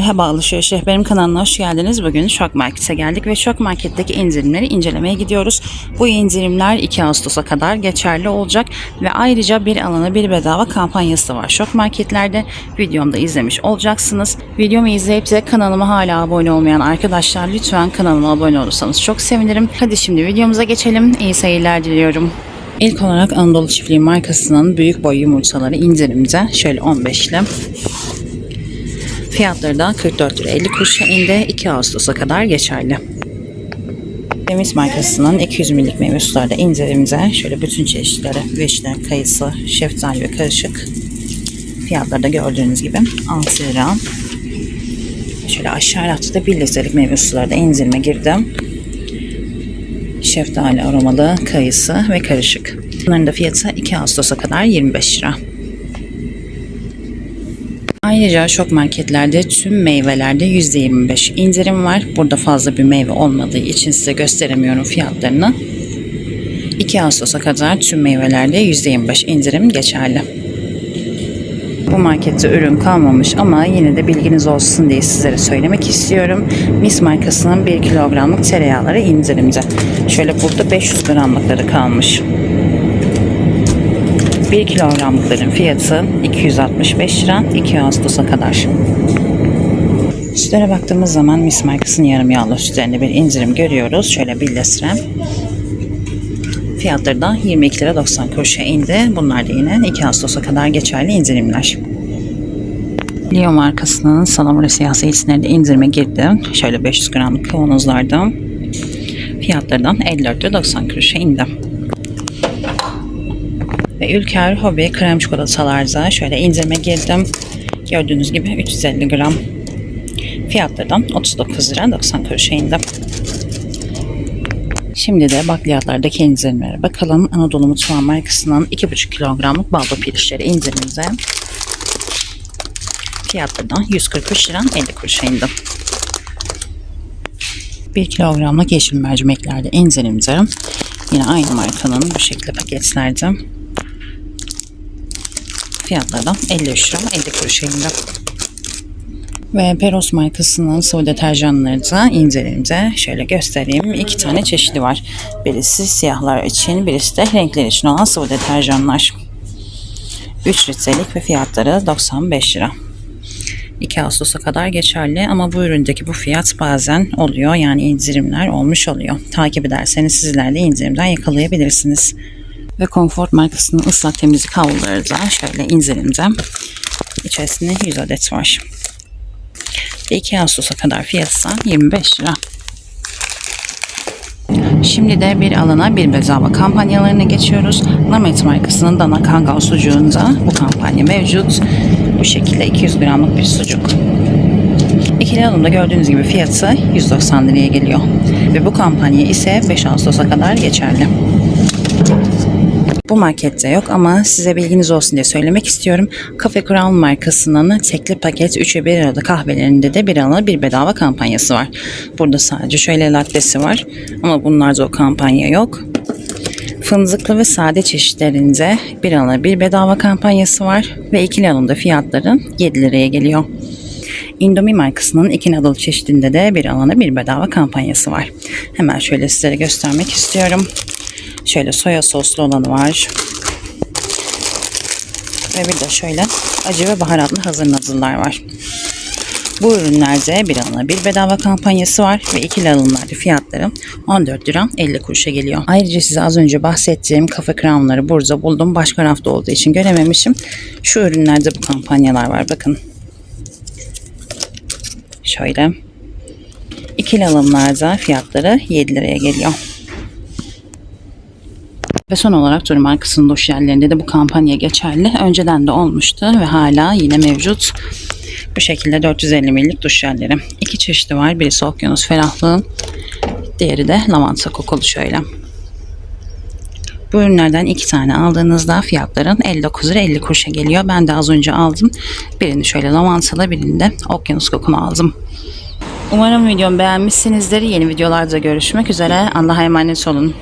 Merhaba alışveriş rehberim kanalına hoş geldiniz. Bugün Şok Market'e geldik ve Şok Market'teki indirimleri incelemeye gidiyoruz. Bu indirimler 2 Ağustos'a kadar geçerli olacak ve ayrıca bir alana bir bedava kampanyası var. Şok Market'lerde videomda izlemiş olacaksınız. Videomu izleyip de kanalıma hala abone olmayan arkadaşlar lütfen kanalıma abone olursanız çok sevinirim. Hadi şimdi videomuza geçelim. İyi seyirler diliyorum. İlk olarak Anadolu Çiftliği markasının büyük boy yumurtaları indirimde. Şöyle 15'li. Fiyatları da 44 lira 50 kuruşa indi. 2 Ağustos'a kadar geçerli. Temiz markasının 200 millik meyve suları da indirimde. Şöyle bütün çeşitleri, vişne, kayısı, şeftali ve karışık. Fiyatları da gördüğünüz gibi 6 lira. Şöyle aşağı rafta 1 litrelik meyve suları da indirime girdi. Şeftali aromalı, kayısı ve karışık. Bunların da fiyatı 2 Ağustos'a kadar 25 lira. Ayrıca şok marketlerde tüm meyvelerde %25 indirim var. Burada fazla bir meyve olmadığı için size gösteremiyorum fiyatlarını. 2 Ağustos'a kadar tüm meyvelerde %25 indirim geçerli. Bu markette ürün kalmamış ama yine de bilginiz olsun diye sizlere söylemek istiyorum. Mis markasının 1 kilogramlık tereyağları indirimde. Şöyle burada 500 gramlıkları kalmış. 1 kilogramlıkların fiyatı 265 lira 2 Ağustos'a kadar. Sütlere baktığımız zaman Mis markasının yarım yağlı sütlerinde bir indirim görüyoruz. Şöyle 1 litre. Fiyatları da 22 lira 90 kuruşa indi. Bunlar da yine 2 Ağustos'a kadar geçerli indirimler. Leo markasının salamura siyah zeytinleri de indirime girdi. Şöyle 500 gramlık kavanozlarda. Fiyatları da 54 lira 90 kuruşa indi. Ve Ülker Hobi krem çikolatalarda şöyle indirime girdim. Gördüğünüz gibi 350 gram. Fiyatları da 39 lira 90 kuruşa indi. Şimdi de bakliyatlardaki indirimlere bakalım. Anadolu Mutfağı markasının 2,5 kilogramlık baldo pirinçleri indirimde. Fiyatları da 143 lira 50 kuruşa indi. 1 kilogramlık yeşil mercimeklerde indirimde. Yine aynı markanın bu şekilde paketlerde. Fiyatları da 53 lira 50 kuruşa indi. Ve Peros markasının sıvı deterjanları da indirimde. Şöyle göstereyim. İki tane çeşidi var. Birisi siyahlar için, birisi de renkler için olan sıvı deterjanlar. 3 litrelik ve fiyatları 95 lira. 2 Ağustos'a kadar geçerli ama bu üründeki bu fiyat bazen oluyor. Yani indirimler olmuş oluyor. Takip ederseniz sizler de indirimden yakalayabilirsiniz. Ve Comfort markasının ıslak temizlik havluları da şöyle indirimde. İçerisinde 100 adet var. 2 Ağustos'a kadar fiyatı 25 lira. Şimdi de bir alana bir bedava kampanyalarına geçiyoruz. Namet markasının dana kangal sucuğunda bu kampanya mevcut. Bu şekilde 200 gramlık bir sucuk. İkili alımda gördüğünüz gibi fiyatı 190 liraya geliyor. Ve bu kampanya ise 5 Ağustos'a kadar geçerli. Bu markette yok ama size bilginiz olsun diye söylemek istiyorum. Cafe Crown markasının tekli paket 3'e 1 arada kahvelerinde de bir alana bir bedava kampanyası var. Burada sadece şöyle lattesi var ama bunlarda o kampanya yok. Fındıklı ve sade çeşitlerinde bir alana bir bedava kampanyası var ve ikili alımda fiyatların 7 liraya geliyor. Indomie markasının iki nadal çeşidinde de bir alana bir bedava kampanyası var. Hemen şöyle sizlere göstermek istiyorum. Şöyle soya soslu olanı var. Ve bir de şöyle acı ve baharatlı hazır nadıllar var. Bu ürünlerde bir alana bir bedava kampanyası var ve ikili alımlarda fiyatları 14 lira 50 kuruşa geliyor. Ayrıca size az önce bahsettiğim kafe kremleri burada buldum. Başka rafta olduğu için görememişim. Şu ürünlerde bu kampanyalar var bakın. Şöyle. İkili alımlarda fiyatları 7 liraya geliyor. Ve son olarak Tori markasının duş jellerinde de bu kampanya geçerli. Önceden de olmuştu ve hala yine mevcut. Bu şekilde 450 ml'lik duş jelleri. İki çeşidi var. Birisi okyanus ferahlığı. Diğeri de lavanta kokulu şöyle. Bu ürünlerden iki tane aldığınızda fiyatların 59 lira 50 kuruşa geliyor. Ben de az önce aldım. Birini şöyle lavantalı birini de okyanus kokunu aldım. Umarım videomu beğenmişsinizdir. Yeni videolarda görüşmek üzere. Allah'a emanet olun.